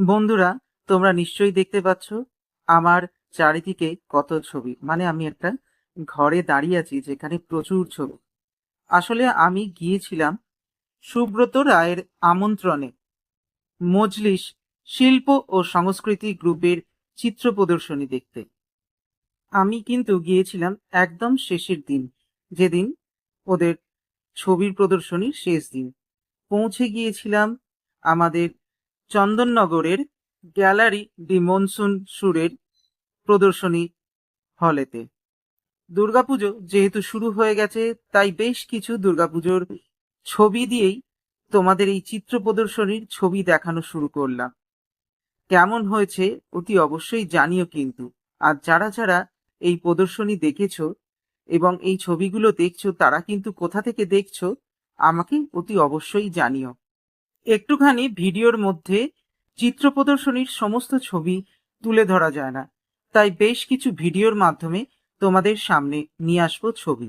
বন্ধুরা, তোমরা নিশ্চয়ই দেখতে পাচ্ছ আমার চারিদিকে কত ছবি। মানে আমি একটা ঘরে দাঁড়িয়ে আছি যেখানে প্রচুর ছবি। আসলে আমি গিয়েছিলাম সুব্রত রায়ের আমন্ত্রণে মজলিস শিল্প ও সংস্কৃতি গ্রুপের চিত্র প্রদর্শনী দেখতে। আমি কিন্তু গিয়েছিলাম একদম শেষের দিন, যেদিন ওদের ছবির প্রদর্শনীর শেষ দিন। পৌঁছে গিয়েছিলাম আমাদের চন্দননগরের গ্যালারি ডি মনসুন সুরের প্রদর্শনী হলেতে। দুর্গাপুজো যেহেতু শুরু হয়ে গেছে, তাই বেশ কিছু দুর্গাপুজোর ছবি দিয়েই তোমাদের এই চিত্র প্রদর্শনীর ছবি দেখানো শুরু করলাম। কেমন হয়েছে অতি অবশ্যই জানিও কিন্তু। আর যারা যারা এই প্রদর্শনী দেখেছ এবং এই ছবিগুলো দেখছ, তারা কিন্তু কোথা থেকে দেখছ, আমাকে অতি অবশ্যই জানিও। একটুখানি ভিডিওর মধ্যে চিত্র প্রদর্শনীর সমস্ত ছবি তুলে ধরা যায় না। তাই বেশ কিছু ভিডিওর মাধ্যমে তোমাদের সামনে নিয়ে আসব ছবি।